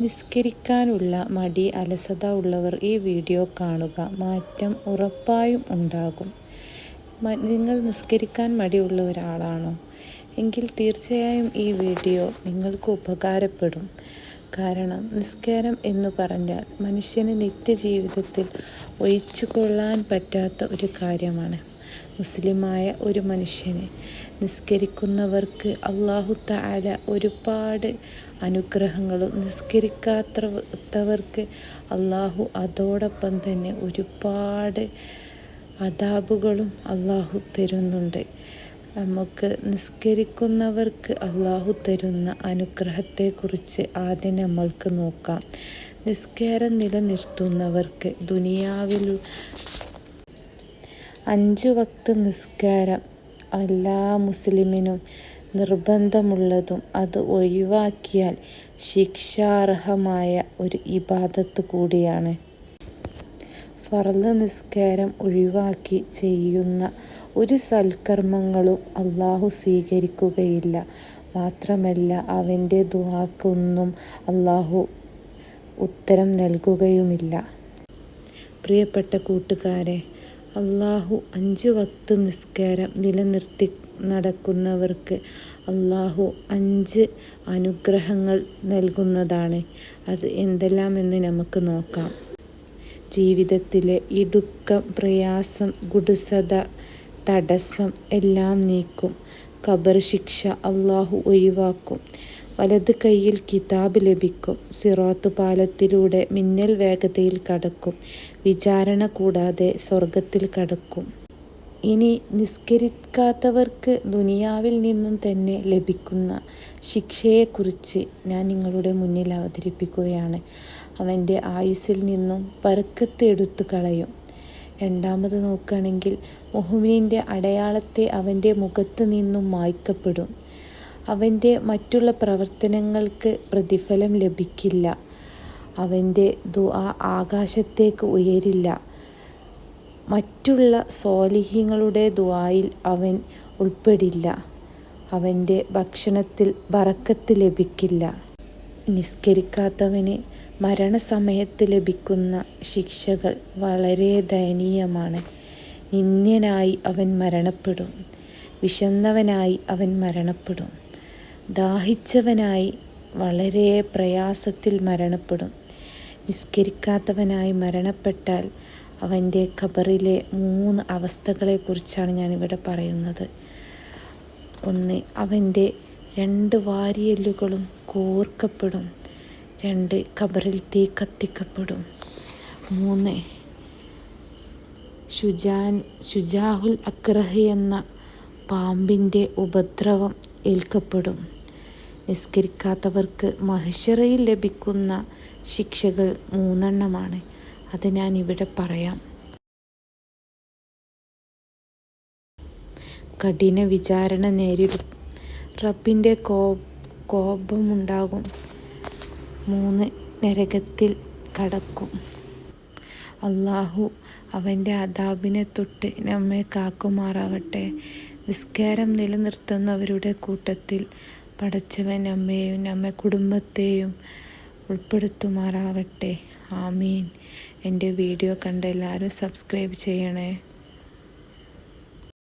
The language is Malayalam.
നിസ്കരിക്കാനുള്ള മടി അലസത ഉള്ളവർ ഈ വീഡിയോ കാണുക. മാറ്റം ഉറപ്പായും ഉണ്ടാകും. നിങ്ങൾ നിസ്കരിക്കാൻ മടിയുള്ള ഒരാളാണോ? എങ്കിൽ തീർച്ചയായും ഈ വീഡിയോ നിങ്ങൾക്ക് ഉപകാരപ്പെടും. കാരണം നിസ്കാരം എന്ന് പറഞ്ഞാൽ മനുഷ്യന് നിത്യജീവിതത്തിൽ ഒഴിച്ചു കൊള്ളാൻ പറ്റാത്ത ഒരു കാര്യമാണ്. മുസ്ലിമായ ഒരു മനുഷ്യന് നിസ്കരിക്കുന്നവർക്ക് അള്ളാഹു താല ഒരുപാട് അനുഗ്രഹങ്ങളും നിസ്കരിക്കാത്തവർക്ക് അള്ളാഹു അതോടൊപ്പം തന്നെ ഒരുപാട് അതാബുകളും അള്ളാഹു തരുന്നുണ്ട്. നമുക്ക് നിസ്കരിക്കുന്നവർക്ക് അള്ളാഹു തരുന്ന അനുഗ്രഹത്തെക്കുറിച്ച് ആദ്യം നമ്മൾക്ക് നോക്കാം. നിസ്കാരം നിലനിർത്തുന്നവർക്ക് ദുനിയാവിൽ അഞ്ചു വക്ത് നിസ്കാരം എല്ലാ മുസ്ലിമിനും നിർബന്ധമുള്ളതും അത് ഒഴിവാക്കിയാൽ ശിക്ഷാർഹമായ ഒരു ഇബാദത്ത് കൂടിയാണ്. ഫർൾ നിസ്കാരം ഒഴിവാക്കി ചെയ്യുന്ന ഒരു സൽക്കർമ്മങ്ങളും അള്ളാഹു സ്വീകരിക്കുകയില്ല. മാത്രമല്ല അവന്റെ ദുവാക്കൊന്നും അള്ളാഹു ഉത്തരം നൽകുകയുമില്ല. പ്രിയപ്പെട്ട കൂട്ടുകാരെ അള്ളാഹു അഞ്ച് വക്ത് നിസ്കാരം നിലനിർത്തി നടക്കുന്നവർക്ക് അള്ളാഹു അഞ്ച് അനുഗ്രഹങ്ങൾ നൽകുന്നതാണ്. അത് എന്തെല്ലാമെന്ന് നമുക്ക് നോക്കാം. ജീവിതത്തിലെ ഇടുക്കം പ്രയാസം ഗുഡുസത തടസ്സം എല്ലാം നീക്കും. ഖബർ ശിക്ഷ അള്ളാഹു ഒഴിവാക്കും. വലത് കൈയിൽ കിതാബ് ലഭിക്കും. സിറാത്ത് പാലത്തിലൂടെ മിന്നൽ വേഗതയിൽ കടക്കും. വിചാരണ കൂടാതെ സ്വർഗത്തിൽ കടക്കും. ഇനി നിസ്കരിക്കാത്തവർക്ക് ദുനിയാവിൽ നിന്നും തന്നെ ലഭിക്കുന്ന ശിക്ഷയെക്കുറിച്ച് ഞാൻ നിങ്ങളുടെ മുന്നിൽ അവതരിപ്പിക്കുകയാണ്. അവന്റെ ആയുസ്സിൽ നിന്നും പരക്കത്ത് എടുത്തു കളയും. രണ്ടാമത് നോക്കുകയാണെങ്കിൽ മുഹമ്മീന്റെ അടയാളത്തെ അവന്റെ മുഖത്ത് നിന്നും മായ്ക്കപ്പെടും. അവന്റെ മറ്റുള്ള പ്രവർത്തനങ്ങൾക്ക് പ്രതിഫലം ലഭിക്കില്ല. അവന്റെ ദുആ ആകാശത്തേക്ക് ഉയരില്ല. മറ്റുള്ള സ്വാലിഹ്യങ്ങളുടെ ദുആയിൽ അവൻ ഉൾപ്പെടില്ല. അവന്റെ ഭക്ഷണത്തിൽ ബറക്കത്ത് ലഭിക്കില്ല. നിസ്കരിക്കാത്തവന് മരണസമയത്ത് ലഭിക്കുന്ന ശിക്ഷകൾ വളരെ ദയനീയമാണ്. നിന്ദ്യനായി അവൻ മരണപ്പെടും. വിശന്നവനായി അവൻ മരണപ്പെടും. ദാഹിച്ചവനായി വളരെ പ്രയാസത്തിൽ മരണപ്പെടും. നിസ്കരിക്കാത്തവനായി മരണപ്പെട്ടാൽ അവന്റെ ഖബറിലെ മൂന്ന് അവസ്ഥകളെക്കുറിച്ചാണ് ഞാനിവിടെ പറയുന്നത്. ഒന്ന് അവന്റെ രണ്ട് വാരിയല്ലുകളും കോർക്കപ്പെടും. രണ്ട് ഖബറിൽ തീ കത്തിക്കപ്പെടും. മൂന്ന് ഷുജാൻ ഷുജാഹുൽ അക്രഹ് എന്ന പാമ്പിന്റെ ഉപദ്രവം ഏൽക്കപ്പെടും. നിസ്കരിക്കാത്തവർക്ക് മഹിഷറയിൽ ലഭിക്കുന്ന ശിക്ഷകൾ മൂന്നെണ്ണമാണ്. അത് ഞാൻ ഇവിടെ പറയാം. കഠിന വിചാരണ നേരിടും. റബ്ബിന്റെ കോ കോപമുണ്ടാകും. മൂന്ന് നരകത്തിൽ കടക്കും. അള്ളാഹു അവന്റെ അതാബിനെ തൊട്ട് നമ്മെ കാക്കുമാറാവട്ടെ. നിസ്കാരം നിലനിർത്തുന്നവരുടെ കൂട്ടത്തിൽ പടച്ചവൻ അമ്മയെയും നമ്മെ കുടുംബത്തെയും ഉൾപ്പെടുത്തുമാറാവട്ടെ. ആമീൻ. എന്റെ വീഡിയോ കണ്ട എല്ലാവരും സബ്സ്ക്രൈബ് ചെയ്യണേ.